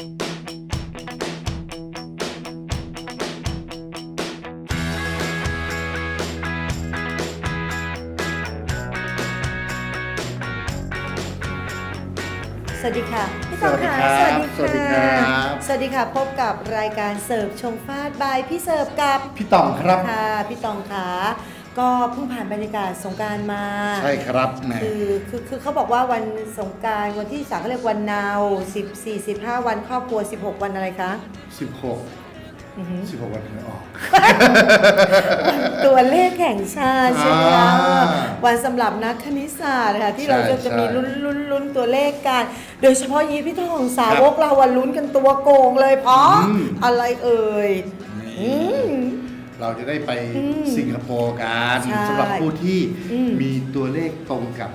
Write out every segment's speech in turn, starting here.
สวัสดีค่ะพี่สวัสดีครับสวัสสวัสดีครับสวัสดีค่ะ พบกับรายการเสิร์ฟชงฟาดบายพี่เสิร์ฟกับพี่ต่องครับค่ะพี่ตองค่ะ ก็เพิ่งผ่านบรรยากาศสงกรารมาใช่ครับแหมคือคือคือเขาบอกว่าวันสงกรารวันที่สามเขาเรียกวันนาว10 4 15วันครอบครัว16วันอะไรคะสิบหกอือหือสิบหกวันไม่ออก ตัวเลขแห่งชาติใช่ไหมคะอ่าวันสำหรับนักคณิตศาสตร์ค่ะที่เราใช่จะจะมีใช่ลุ้นลุ้นลุ้นตัวเลขกัน โดยเฉพาะยีพี่ทองสาวกเราวันลุ้นกันตัวโกงเลยเพราะอืมอะไรเอ่ยอืนี่ม เราจะได้ไปอืมสิงคโปร์กันใช่สำหรับผู้ที่อืม มีตัวเลขตรงกับ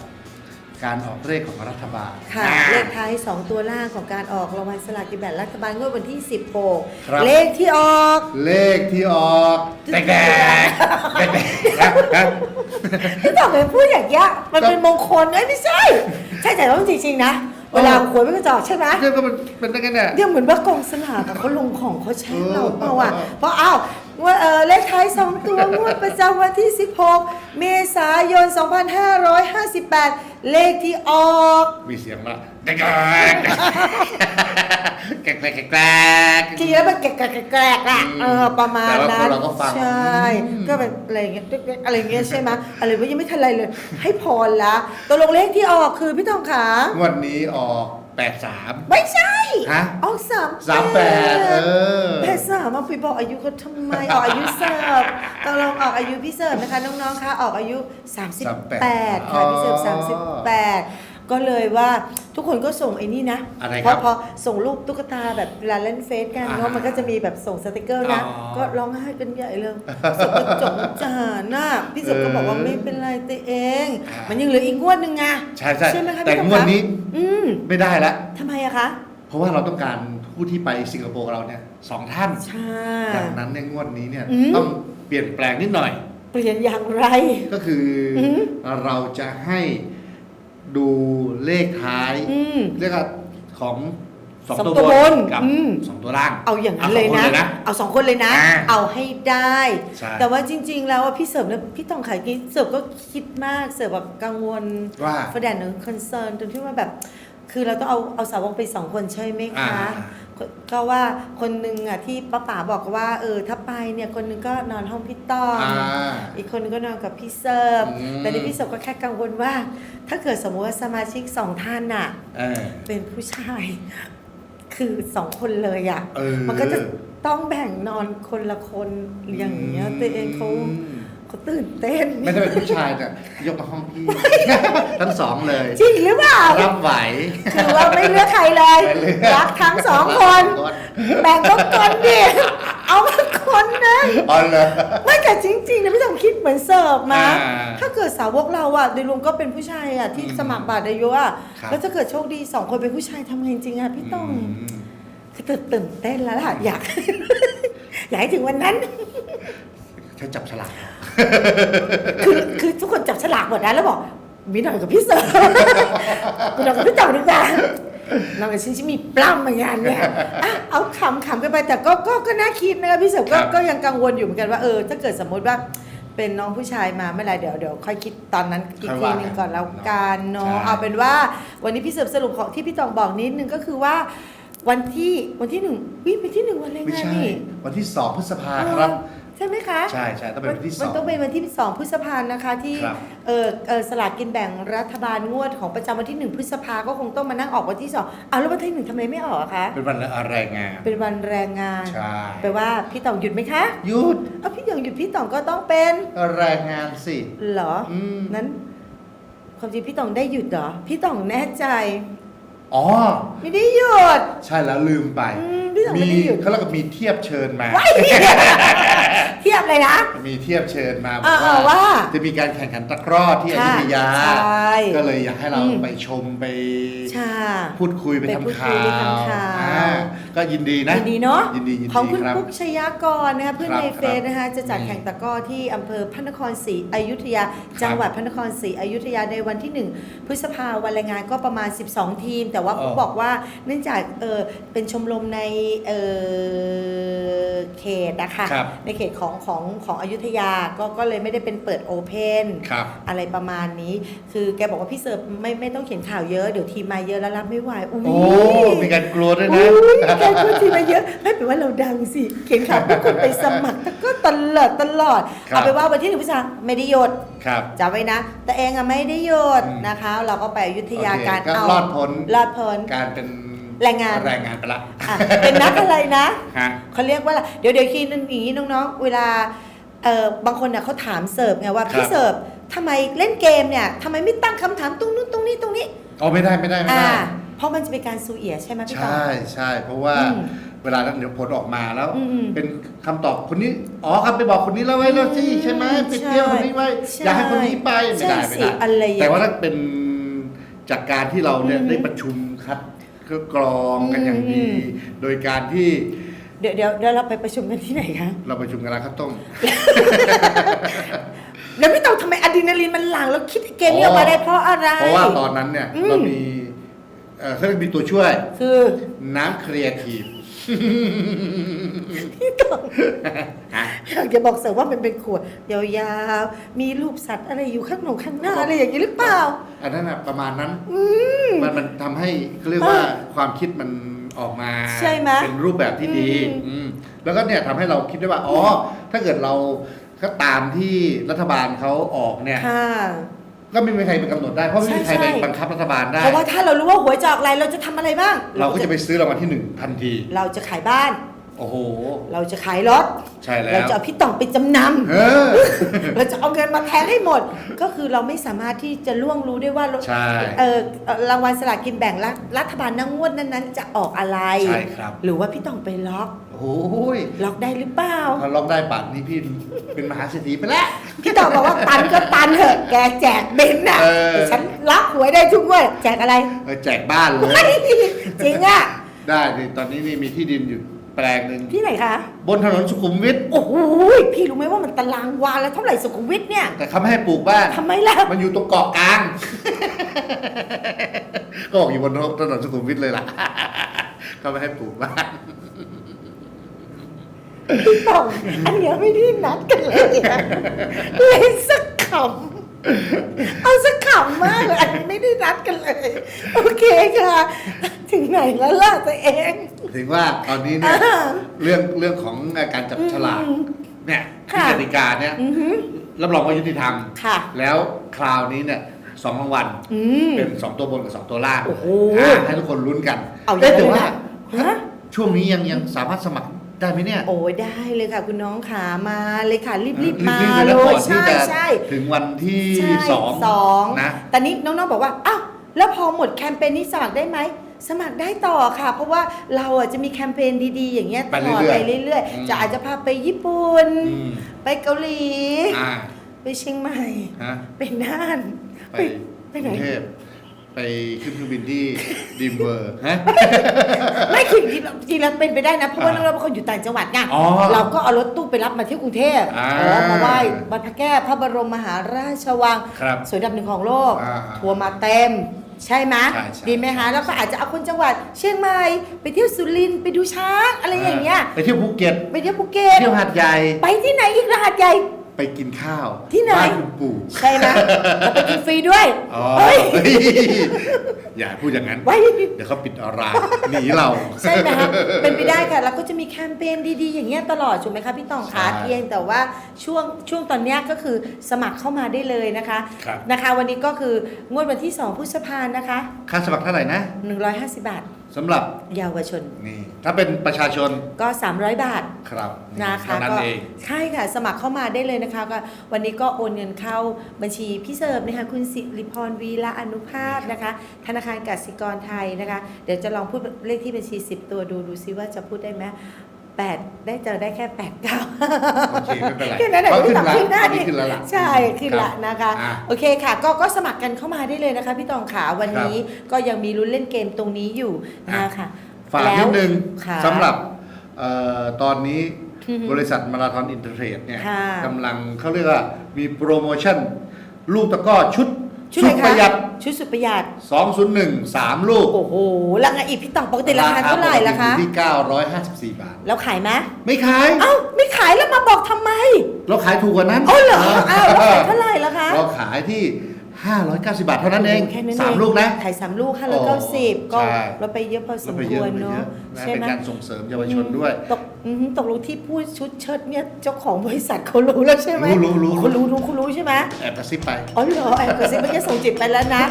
การออกเลขของรัฐบาลค่ะ อ่า เลขท้าย 2 ตัวล่างของการออกรางวัลสลากกินแบ่งรัฐบาลงวดวันที่ ครับ 16 เลขที่ออก เลขที่ออกแดงแดงแดงแดงนะนะ พี่ต่อไปพูดอย่างเงี้ยมันก็เป็นมงคลเอ้ยไม่ใช่ ใช่แต่ต้องจริงๆนะเวลาหวยไม่กระจอกใช่ไหมเรื่องก็มันเป็นได้ไงเนี่ยเนี่ยเหมือนว่ากองสลากอะเขาลงของเขาแช่งเราเปล่าอะเออเพราะอ้าว ว่าเออเลขท้ายสองตัวงวดประจำวันที่ 16 เมษายน 2558 เลขที่ออกมีเสียงละแดงแดงแกรกแกรกแกรกแกรก จริงๆแล้วมันแกลกๆแกลกๆอะอืมเออประมาณแต่ว่านั้นเราก็ฟัง ใช่ก็เป็นอะไรอย่างเงี้ยอะไรอย่างเงี้ยใช่ไหมอะไรวะยังไม่ทันไรเลย ให้พรละตัวลงเลขที่ออกคือพี่ทองขางวดนี้ออก แปดสามไม่ใช่ฮะออกสามสามแปดเออ แปดสามมาไปบอกอายุเขาทำไมออกอายุเสิร์ฟตกลงออกอายุพี่เสิร์ฟนะคะน้องๆคะออกอายุ 38 ค่ะพี่เสิร์ฟ38 ก็เลยว่าทุกคนก็ส่งไอ้นี่นะอะไรเพครัราะบพอส่งรูปตุ๊กตาแบบเวลาเล่นเฟซกันเนาะอ่ามัมันก็จะมีแบบส่งสติกเกอร์นะ อ๋อก็ร้องไห้กันใหญ่เลยส่งกระจกจานน่ะพี่เสิร์ฟก็บอกว่าเออไม่เป็นไรตัวเอง อ่ามั มันยังเหลืออีกงวดหนึ่งไงใช่ใช่ใช่ไหมคะแต่พี่งวดนี้อืมไม่ได้ละ ทำไมอะคะ เพราะว่าเราต้องการผู้ที่ไปสิงคโปร์กับเราเนี่ยสองท่าน ใช่ ดังนั้นในยงวดนี้เนี่ยอืม ต้องเปลี่ยนแปลงนิดหน่อย เปลี่ยนอย่างไร ก็คืออม เราจะให้ ดูเลขท้ายอืมเรียกว่าของสองสองตัวตัวบบนนกับอืม สองตัวล่างเอาอย่างนั้นเลยสงคนะเอาสองคนเลยนะ อ่า เอาให้ได้ ใช่แต่ว่าจริง ๆ แล้วว่าพี่เสิร์ฟเนี่ยพี่ต้องขายกี้เสิร์ฟก็คิดมากเสิร์ฟแบบกังวลว่าประเด็นหนึ่งคอนเซิร์นตรงที่ว่าแบบ คือเราต้องเอาเอาสาวกไปสองคนใช่ไหมอ่า คะ ก็ว่าคนหนึ่งอะที่ป้าป๋าบอกว่าเออถ้าไปเนี่ยคนหนึงก็นอนห้องพี่ต้อม อ่า อีกคนนึงก็นอนกับพี่เสิร์ฟอืม แต่นี่พี่เสิร์ฟก็แค่กังวลว่า ถ้าเกิดสมมติว่าสมาชิกสองท่านน่ะ เออ เป็นผู้ชาย คือสองคนเลยอะ เออมันก็จะต้องแบ่งนอนคนละคนอย่างเงี้ย ตัวเองเขา เขาตื่นเต้น ไม่ได้เป็นผู้ชายแต่ยกมาห้องพี่ ทั้งสองเลย จริงหรือเปล่า รับไหว คือว่าไม่เลือกใครเลย ไม่เลือก รักทั้งสองคน แบ่งก็คนดิเอามาคนหนึงอ๋อเลย ไม่แต่จริงๆนะพี่ต้องคิดเหมือนเสิร์ฟมา อ่าถ้าเกิดสาวกเราอะโดยรวมก็เป็นผู้ชายอะที่อืมสมัครบัตรอายุอะครับ แล้วถ้าเกิดโชคดีสองคนเป็นผู้ชายทำไงจริงอะพี่ต้องมคือตื่นเต้นแล้วล่ะอยาก อยากให้ถึงวันนั้น ฉันจับฉลากคือคือทุกคนจับฉลากหมดนะแล้วบอกมีหน่อยกับพี่เสิร์ฟมีหน่อยกับพี่เต่าดีกว่าน้องกับฉันจะมีปล้ำเหมือนกันเนี่ยอะเอาขำขำกันไปแต่ก็ก็ก็น่าคิดนะคะพี่เสิร์ฟก็ครับ ก็ยังกังวลอยู่เหมือนกันว่าเออถ้าเกิดสมมติว่าเป็นน้องผู้ชายมาเมื่อไหรเดี๋ยวเดี๋ยวค่อยคิดตอนนั้นอีกทีหนึงก่อนแล้วกันเนาะใช่เอาเป็นว่าวันนี้พี่เสิร์ฟสรุปของที่พี่ตองบอกนิดนึงก็คือว่าวันที่วันที่หนึ่งวิวันที่หนึ่งวันอะไรไม่งานใช่ นี่ วันที่สองพฤษภาครับ ใช่ไหมคะใช่ใช่ต้องเป็นวันที่สมัอนงต้องเป็นวันที่2พฤษภานะคะที่ครับ เออเออสลากกินแบ่งรัฐบาลงวดของประจำวันที่1พฤษภาก็คงต้องมานั่งออกวันที่2เอาแล้ววันที่หนึ่งทำไมไม่ออกอะคะเป็นวันแรงงาน เป็นวันแรงงานใช่ แปลว่าพี่ต่องหยุดไหมคะหยุดเอาพี่ต่องหยุดพี่ต่องก็ต้องเป็นแรงงานสิ เหรออืมนั้นความจริงพี่ต่องได้หยุดเหรอพี่ต่องแน่ใจ อ๋อ ไม่ได้หยุด ใช่แล้วลืมไป อืม พี่สาวไม่ได้หยุดเขาเรียกว่ามีเทียบเชิญมา ว้ายเทียบเลยนะ มีเทียบเชิญมาบอ่าอกว่าว่าจะมีการแข่งขันตะกร้อที่อค่ะยุธยา ใช่ก็เลยอยากให้เราอืม ไปชมไปใช่ พูดคุยไปไปพูดทำข่าคุยไปวทำข่าว อ่าก็ยินดีนะยินดีเนาะยินดียินดีของคุณครับ ปุ๊กชยากรนะคะเพื่อนครับในเฟซนะคะจะจัดอืมแข่งตะกร้อที่อำเภอพระนครศรีอยุธยาจังหวัดพระนครศรีอยุธยาในวันที่ 1 พฤษภาวันแรงงานก็ประมาณ 12 ทีม แต่ว่าอ๋อ ปุ๊กบอกว่าเนื่องจากเออเป็นชมรมในเออเขตนะคะครับในเขตของของของอยุธยาก็ก็เลยไม่ได้เป็นเปิดโอเพนครับอะไรประมาณนี้ คือแกบอกว่าพี่เสิร์ฟไม่ไม่ต้องเขียนข่าวเยอะเดี๋ยวทีมมาเยอะแล้วรับไม่ไหวอุ้ยโอ้มีการกลัวด้วยอุ้นะยแกพูดทีมมาเยอะไม่เป็นว่าเราดังสิเขียนข่าวทุกคนไปสมัครก็ตลอดตลอดครับ เอาไปนว่าวันที่หนึ่งพฤษภาไม่ได้หยดครับ จำไว้นะ แต่เองอะไม่ได้หยดอืมนะคะ เราก็ไปอยุธยาโอเคการก็เอารอดพ้น รอดพ้น การเป็น แรงงานแรงงานไปละอะเป็นนักอะไรนะฮะเขาเรียกว่าอะไรเดี๋ยวเดี๋ยวคีนึงอย่างนี้น้องๆ เวลาเออบางคนเนี่ยเขาถามเสิร์ฟไงว่าครับพี่เสิร์ฟทำไมเล่นเกมเนี่ยทำไมไม่ตั้งคำถามตรงนู้นตรงนี้ตรงนี้อ๋อไม่ได้ไม่ได้ไม่อ่าได้ เพราะมันจะเป็นการซูเอียใช่ไหมพี่ตองใช่ใช่เพราะว่าอืมเวลานั้นเดี๋ยวผลออกมาแล้วอืมอืมเป็นคำตอบคนนี้อ๋อครับไปบอกคนนี้แล้วไว้แล้วสิใช่ไหมไปเที่ยวคนนี้ไว้ใช่อยากให้คนนี้ไปไม่ได้ใช่ไม่สิได้อะไรอย่างแต่ว่าถ้าเป็นจากการที่เราเนี่ยอืมได้ประชุมคัด ก็กรองกันอย่างอืดีมโดยการที่เดี๋ยวเดี๋ยวเดี๋ยวเราไปประชุมกันที่ไหนคะเราประชุมกันร้านข้าวต้ม แล้วพี่ตองทำไมอะดรีนาลีนมันหลั่งแล้วคิดเกมนี้ออกมาได้เพราะอะไร เพราะว่าตอนนั้นเนี่ยอืม เรามีเอ่อเขาเรียกมีตัวช่วย คือ น้ำครีเอทีฟ พี่ตองฮะ อยากจะบอกเสิร์ฟว่ามันเป็นขวดยาวๆ มีรูปสัตว์อะไรอยู่ข้างหนูข้างหน้าอะไรอย่างนี้หรือเปล่า อันนั้นนะประมาณนั้น มันมันทำให้เขาเรียกว่าความคิดมันออกมาใช่ไหมเป็นรูปแบบที่ดีอืม อืมแล้วก็เนี่ยทำให้เราคิดได้ว่าอ๋อถ้าเกิดเราก็ตามที่รัฐบาลเขาออกเนี่ย ค่ะ ก็ไม่มีใครไปกำหนดได้เพราะไม่มีใครใช่ไปใช่ บังคับรัฐบาลได้ เพราะว่าถ้าเรารู้ว่าหวยจะออกอะไรเราจะทำอะไรบ้าง เราก็จะไปซื้อรางวัลที่หนึ่งทันที เราจะขายบ้าน โอ้โห เราจะขายรถใช่แล้วเราจะเอาพี่ต่องไปจำนเออำ เราจะเอาเงินมาแทนให้หมด ก็คือเราไม่สามารถที่จะล่วงรู้ได้ว่าใช่ เออเอ่อรางวัลสลากกินแบ่งรัฐรัฐบาลนั่งงวดนั้นๆจะออกอะไร ใช่ครับ หรือว่าพี่ต่องไปล็อกโอ้ยล็อกได้หรือเปล่า ถ้าล็อกได้ปัดนี่พี่เป็นมหาเศรษฐีไปแล้ว พี่ต่องบอกว่าตันก็ตันเถอะแกแจกเบนซ์น่ะเออ แต่ฉันรับหวยได้ทุกงวดแจกอะไรเออแจกบ้านเลย จริงอะ ได้ดิตอนนี้นี่มีที่ดินอยู่ แปลงหนึ่งที่ไหนคะ บนถนนสุขุมวิทโอ้โหพี่รู้ไหมว่ามันตารางวาแล้วเท่าไหร่สุขุมวิทเนี่ยแต่เขาไม่ให้ปลูกบ้านทำไมล่ะ มันอยู่ตรงเกาะกลาง ก็บอกอยู่บนถนนสุขุมวิทเลยล่ะเขาไม่ให้ปลูกบ้านพี่ต่องอันเนี้ยไม่ได้นัดกันเลยนะเลยสักขำเอาสักขำมากเลยอันนี้ไม่ได้นัดกันเลย โอเคค่ะ ถึงไหนแล้วล่ะตัวเอง ถึงว่าตอนนี้เนี่ยอ่าเรื่องเรื่องของการจับฉลากอืมเนี่ยที่ค่ะกติกาเนี่ยอือหือรับรองว่ายุติธรรมค่ะแล้วคราวนี้เนี่ยสองรางวัลอืมเป็นสองตัวบนกับสองตัวล่างโอ้โหอ่าให้ทุกคนลุ้นกันเอาเอ๊ะเยอะแต่เลยว่านะฮะช่วงนี้ยังยังสามารถสมัครได้ไหมเนี่ย โอ้ยได้เลยค่ะ คุณน้องขามาเลยค่ะ รีบรีบรีมาบๆเลนะก่ยอนที่ใช่จะใช่ถึงวันที่ใช่สองสองนะแต่นี้น้องๆบอกว่าอ้าวแล้วพอหมดแคมเปญนี้สมัครได้ไหม สมัครได้ต่อค่ะ เพราะว่าเราอะจะมีแคมเปญดีๆ อย่างเงี้ยไปตลอดเรื่อยๆไปเรื่อยอืม ๆ จะอาจจะพาไปญี่ปุ่น อืมไปเกาหลี อ่าไปเชียงใหม่ ฮะ ไปน่าน ไปไปกไหน รุงเทพไปขึ้นเครื่องบินที่ดีมเวอร์ฮะ ไม่คือจริงๆจริงๆแล้วเป็นไปได้นะเพราะว่าอ่าเราเป็นคนอยู่ต่างจังหวัดไงอ๋อเราก็เอารถตู้ไปรับมาที่กรุงเทพอ่าอ๋อมาไหว้บัพระแก้วพระบรมมหาราชวัง ครับสวยอันดับหนึ่งของโลก อ่า ทัวร์มาเต็ม ใช่ไหมใช่ใช่ดีไหมคะ แล้วก็อาจจะเอาคนจังหวัดเชียงใหม่ไปเที่ยวสุรินทร์ไปดูช้างอะไรอย่างเงี้ย ไปเที่ยวภูเก็ตไปเที่ยวภูเก็ต เที่ยวหาดใหญ่ ไปที่ไหนอีกรหัสใหญ่ ไปกินข้าวที่ไหน บ้านคุณปู่ใช่ไหมแล้วไปกินฟรีด้วยอ๋อเฮ้ยเฮ้ยอย่าพูดอย่างนั้น ไว้ เดี๋ยวเขาปิดออนไลน์หนีเรา ใช่ไหมคะเป็นไปได้ค่ะ แล้วก็จะมีแคมเปญดีๆ อย่างเงี้ยตลอดถูกไหมคะพี่ตองคะใช่เพียงแต่ว่าช่วงช่วงตอนเนี้ยก็คือสมัครเข้ามาได้เลยนะคะครับ นะคะ วันนี้ก็คืองวดวันที่ 2พฤษภานะคะ ค่าสมัครเท่าไหร่นะ 150 บาท สำหรับเยาวชน นี่ถ้าเป็นประชาชนก็ 300 บาทครับนะคะเท่านั้นก็เองใช่ค่ะ สมัครเข้ามาได้เลยนะคะก็วันนี้ก็โอนเงินเข้าบัญชีพี่เสิร์ฟนะคะคุณสิริพรวีละอนุภาพนะคะ ธนาคารกสิกรไทยนะคะ เดี๋ยวจะลองพูดเลขที่บัญชี 10 ตัวดูดูซิว่าจะพูดได้ไหม แปดได้เจอได้แค่แปดเก้าโอเคไม่เป็นไรแค่นั้นแหละก็ขึ้นไม่ละขึ้นหน้าอันดินี้ขึ้นแล้วล่ะใช่ขึ้นละรับนะคะอะโอเคค่ะ ก็ก็สมัครกันเข้ามาได้เลยนะคะ พี่ตองขาวันนี้ก็ยังมีลุ้นเล่นเกมตรงนี้อยู่นะคะฝฝากแล้วนิดนึงค่ะสำหรับเอ่อตอนนี้อือฮึบริษัทมาราธอนอินเตอร์เทรดเนี่ยค่ะกำลังเขาเรียกว่ามีโปรโมชั่น ลูกตะกร้อชุด ชุดอะไรปคะระหยัด ชุดสุดประหยัด 201 3 ลูกโอ้โหแล้วไงอีกพี่ต่องปกติราคาเท่าไหร่ล่ะปกคะติอยู่ที่ 954 บาท แล้วขายไหมไม่ขาย เอ้าไม่ขายแล้วมาบอกทำไมเราขายถูกกว่านั้นอ๋อเหรออ้าวแล้วขายเท่าไหร่ล่ะคะ เราขายที่ 590 บาทเท่านั้นเองโโหแค่นั้นสามเองลูกนะ ขายสามลูกห้าร้อยเก้าสิบก็ใช่ ลดไปเยอะพอสเรามไปคเยอะวรไปเยเนาะอะนะใช่เป็นไหมการส่งเสริมเยาวชนด้วย ตกอือหือตกลงที่พูดชุดเชิดเนี่ยเจ้าของบริษัทเขารู้แล้วใช่ไหมรู้รู้รู้ เขารู้รู้เขารู้ใช่ไหมแอบกระซิบไป อ๋อเหรอแอบกระซิบเมื่อกี้ส่งจิตไปแล้วนะ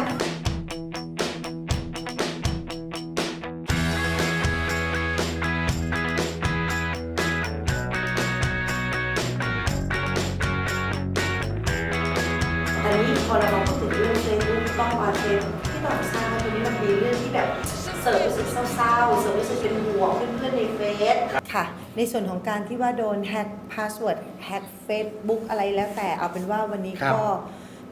อันนี้พอเรามา ซบุ๊กต้องมาเฟซที่ต่อทราบว่าตรงนี้มันมีเรื่องที่แบบเสิร์ฟรู้สึกเศร้าๆเสิร์ฟรู้สึกเป็นห่วงเพื่อนๆในเฟซค่ะ ในส่วนของการที่ว่าโดนแฮ็กพาสเวิร์ดแฮ็กเฟซบุ๊กอะไรแล้วแต่เอาเป็นว่าวันนี้ครับก็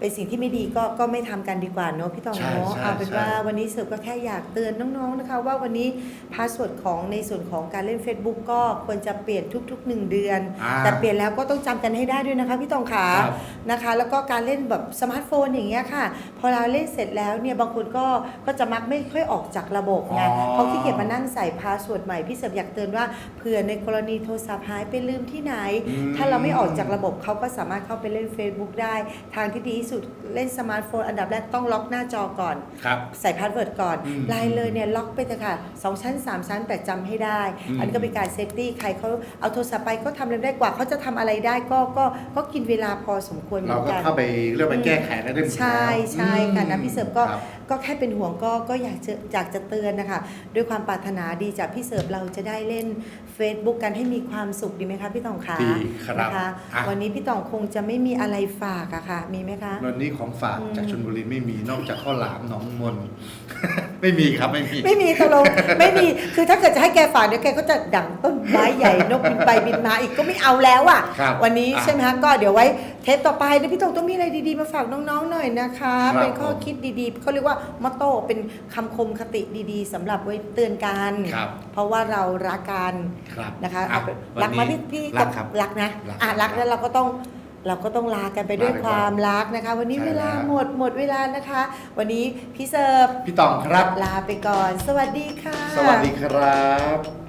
เป็นสิ่งที่ไม่ดีก็ก็ไม่ทำกันดีกว่าเนอะพี่ตองใช่เนาะใช่เอาเป็นใช่ว่าวันนี้เสิร์ฟก็แค่อยากเตือนน้องๆนะคะ ว่าวันนี้พาสเวิร์ดของในส่วนของการเล่น Facebook ก็ควรจะเปลี่ยนทุกๆ 1 เดือน อ่า แต่เปลี่ยนแล้วก็ต้องจำกันให้ได้ด้วยนะคะพี่ตองขาครับนะคะ แล้วก็การเล่นแบบสมาร์ทโฟนอย่างเงี้ยค่ะ พอเราเล่นเสร็จแล้วเนี่ยบางคนก็ก็จะมักไม่ค่อยออกจากระบบไงอ๋อ เขาขี้เกียจมานั่งใส่พาสเวิร์ดใหม่พี่เสริมอยากเตือนว่าเผื่อในกรณีโทรศัพท์หายไปลืมที่ไหนอืมถ้าเราไม่ออกจากระบบเขาก็สามารถเข้าไปเล่น Facebook ได้ ทางที่ดีที่สุดเล่นสมาร์ทโฟน อันดับแรกต้องล็อกหน้าจอก่อน ครับ ใส่พาสเวิร์ดก่อนอืมไลน์เลยเนี่ยล็อกไปเถอะค่ะสองชั้น 3 ชั้นแต่จำให้ได้ อืมอันนี้ก็เป็นการเซฟตี้ใครเขาเอาโทรศัพท์ไปก็ทำอะไรได้กว่าเขาจะทำอะไรได้ก็ก็ก็กินเวลาพอสมควรเหมืเราอนก็กัน เข้าไปเรียกไปแก้ไขได้ด้วยใช่ใช่ค่ะนะอืมพี่เสิร์ฟก็ ครับก็แค่เป็นห่วงก็ก็อยากจะอยากจะเตือนนะคะ ด้วยความปรารถนาดีจากพี่เสิร์ฟเราจะได้เล่น Facebook กันให้มีความสุขดีไหมคะพี่ตองคะดีครับนะคะอะ วันนี้พี่ตองคงจะไม่มีอะไรฝากอะค่ะ มีไหมคะ วันนี้ของฝากอืมจากชนบุรีไม่มีนอกจากข้าวหลามหนองมน ไม่มีครับไม่มี ไม่มีตกลงไม่มีคือถ้าเกิดจะให้แกฝากเดี๋ยวแกก็จะดั่งต้นไม้ใหญ่นกบินไปบินมาอีกก็ไม่เอาแล้วอะครับวันนี้อะใช่ไหมคะก็เดี๋ยวไว้ เทปต่อไปนะพี่ตองต้องมีอะไรดีๆ มาฝากน้องๆหน่อยนะคะ ครับเป็นข้อคิดดีๆเขาเรียกว่ามอตโต้เป็นคำคมคติดีๆสำหรับไว้เตือนกัน ครับ เพราะว่าเรารักกันครับนะคะอะเอาเป็นวันรักไหมานี้พี่พี่รักครับ รักนะรักอะรักแล้วเราก็ต้องเราก็ต้องลากันไปด้วยลาไปคก่อนวามรักนะคะ วันนี้ใช่เวลาแล้ว หมดหมดเวลานะคะ วันนี้พี่เสิร์ฟพี่ตองครับ ลาไปก่อน สวัสดีค่ะ สวัสดีครับ